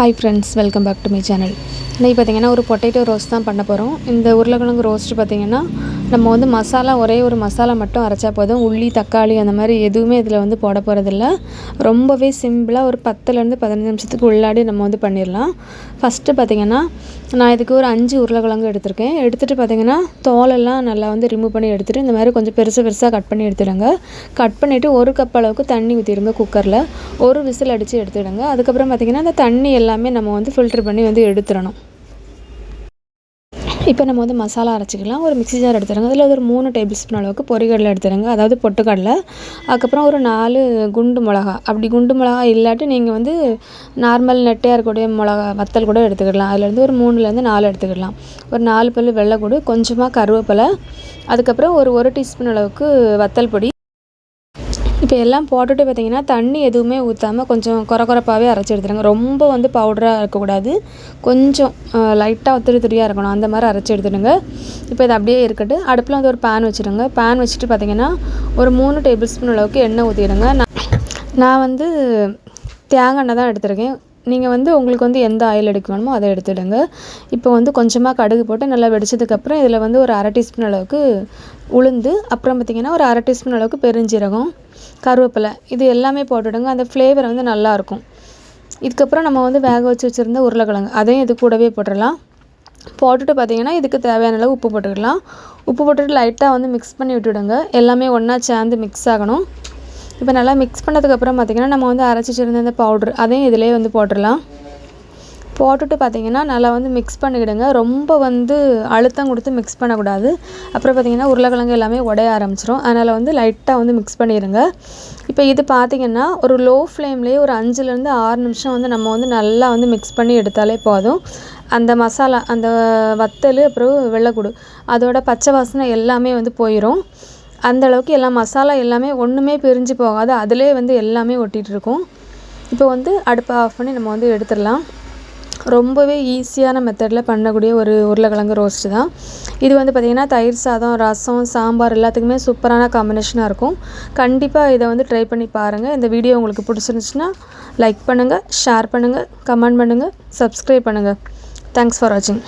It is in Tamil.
Hi friends welcome back to my channel இன்றைக்கி பார்த்தீங்கன்னா ஒரு பொட்டேட்டோ ரோஸ்ட் தான் பண்ண போகிறோம் இந்த உருளைக்கிழங்கு ரோஸ்ட்டு பார்த்திங்கன்னா நம்ம வந்து மசாலா ஒரே ஒரு மசாலா மட்டும் அரைச்சா போதும். உள்ளி தக்காளி அந்த மாதிரி எதுவுமே இதில் வந்து போட போகிறதில்ல ரொம்பவே சிம்பிளாக ஒரு பத்துலேருந்து பதினஞ்சு நிமிஷத்துக்கு உள்ளாடி நம்ம வந்து பண்ணிடலாம் ஃபஸ்ட்டு பார்த்திங்கன்னா நான் இதுக்கு ஒரு அஞ்சு உருளைக்கிழங்கு எடுத்திருக்கேன். எடுத்துகிட்டு பார்த்திங்கன்னா தோலெல்லாம் நல்லா வந்து ரிமூவ் பண்ணி எடுத்துகிட்டு இந்த மாதிரி கொஞ்சம் பெருசு பெருசாக கட் பண்ணி எடுத்துடுங்க. கட் பண்ணிவிட்டு ஒரு கப் அளவுக்கு தண்ணி ஊற்றிடுங்க குக்கரில் ஒரு விசில் அடித்து எடுத்துடுங்க. அதுக்கப்புறம் பார்த்திங்கன்னா அந்த தண்ணி எல்லாமே நம்ம வந்து ஃபில்ட்ரு பண்ணி வந்து எடுத்துடணும். இப்போ நம்ம வந்து மசாலா அரைச்சிக்கலாம். ஒரு மிக்சி ஜார் எடுத்துருங்க அதில் ஒரு மூணு டேபிள் ஸ்பூன் அளவுக்கு பொறிகடலை எடுத்துருங்க அதாவது பொட்டுக்கடலை. அதுக்கப்புறம் ஒரு நாலு குண்டு மிளகா. அப்படி குண்டு மிளகா இல்லாட்டி நீங்கள் வந்து நார்மல் நெட்டையாக இருக்கக்கூடிய மிளகா வத்தல் கூட எடுத்துக்கிடலாம். அதுலேருந்து ஒரு மூணுலேருந்து நாலு எடுத்துக்கிடலாம். ஒரு நாலு பல் வெள்ளைக்கூடு கொஞ்சமாக கருவேப்பிலை. அதுக்கப்புறம் ஒரு ஒரு டீஸ்பூன் அளவுக்கு வத்தல் பொடி. இப்போ எல்லாம் போட்டுட்டு பார்த்தீங்கன்னா தண்ணி எதுவுமே ஊற்றாமல் கொஞ்சம் கொர கொரப்பாகவே அரைச்சி எடுத்துடுங்க. ரொம்ப வந்து பவுடராக இருக்கக்கூடாது. கொஞ்சம் லைட்டாக திரு திரியாக இருக்கணும். அந்த மாதிரி அரைச்சி எடுத்துடுங்க. இப்போ இது அப்படியே இருக்கட்டும். அடுப்பில் வந்து ஒரு பேன் வச்சுடுங்க. பேன் வச்சுட்டு பார்த்தீங்கன்னா ஒரு மூணு டேபிள் ஸ்பூன் அளவுக்கு எண்ணெய் ஊற்றிடுங்க நான் நான் வந்து தேங்காய் எண்ணெய் தான் எடுத்திருக்கேன். நீங்கள் வந்து உங்களுக்கு வந்து எந்த ஆயில் எடுக்கணுமோ அதை எடுத்துடுங்க. இப்போ வந்து கொஞ்சமாக கடுகு போட்டு நல்லா வெடிச்சதுக்கப்புறம் இதில் வந்து ஒரு அரை டீஸ்பூன் அளவுக்கு உளுந்து அப்புறம் பார்த்திங்கன்னா ஒரு அரை டீஸ்பூன் அளவுக்கு பெருஞ்சீரகம் கருவேப்பிலை இது எல்லாமே போட்டுடுங்க. அந்த ஃப்ளேவர் வந்து நல்லாயிருக்கும் இதுக்கப்புறம் நம்ம வந்து வேக வச்சு வச்சுருந்த உருளைக்கிழங்கு அதையும் இது கூடவே போட்டுடலாம். போட்டுட்டு பார்த்திங்கன்னா இதுக்கு தேவையான அளவு உப்பு போட்டுக்கலாம். உப்பு போட்டுட்டு லைட்டாக வந்து மிக்ஸ் பண்ணி விட்டுவிடுங்க எல்லாமே ஒன்றா சேர்ந்து மிக்ஸ் ஆகணும். இப்போ நல்லா மிக்ஸ் பண்ணதுக்கப்புறம் பார்த்திங்கன்னா நம்ம வந்து அரைச்சி வச்சுருந்த அந்த பவுட்ரு அதையும் இதிலே வந்து போட்டுடலாம். போட்டுட்டு பார்த்திங்கன்னா நல்லா வந்து மிக்ஸ் பண்ணிக்கிடுங்க. ரொம்ப வந்து அழுத்தம் கொடுத்து மிக்ஸ் பண்ணக்கூடாது. அப்புறம் பார்த்திங்கன்னா உருளைக்கிழங்கு எல்லாமே உடைய ஆரம்பிச்சிரும். அதனால் வந்து லைட்டாக வந்து மிக்ஸ் பண்ணிடுங்க இப்போ இது பார்த்திங்கன்னா ஒரு லோ ஃப்ளேம்லேயே ஒரு அஞ்சுலேருந்து ஆறு நிமிஷம் வந்து நம்ம வந்து நல்லா வந்து மிக்ஸ் பண்ணி எடுத்தாலே போதும். அந்த மசாலா அந்த வத்தல் அப்புறம் வெள்ளைக்கூடு அதோட பச்சை வாசனை எல்லாமே வந்து போயிடும் அந்தளவுக்கு எல்லாம் எல்லா மசாலா எல்லாமே ஒன்றுமே பிரிஞ்சு போகாது. அதிலே வந்து எல்லாமே ஒட்டிகிட்ருக்கும் இப்போ வந்து அடுப்பை ஆஃப் பண்ணி நம்ம வந்து எடுத்துடலாம். ரொம்பவே ஈஸியான மெத்தடில் பண்ணக்கூடிய ஒரு உருளைக்கிழங்கு ரோஸ்ட்டு தான். இது வந்து பார்த்திங்கன்னா தயிர் சாதம் ரசம் சாம்பார் எல்லாத்துக்குமே சூப்பரான காம்பினேஷனாக இருக்கும். கண்டிப்பாக இதை வந்து ட்ரை பண்ணி பாருங்கள் இந்த வீடியோ உங்களுக்கு பிடிச்சிருந்துச்சுன்னா லைக் பண்ணுங்கள் ஷேர் பண்ணுங்கள் கமெண்ட் பண்ணுங்கள் சப்ஸ்கிரைப் பண்ணுங்கள் தேங்க்ஸ் ஃபார் வாட்சிங்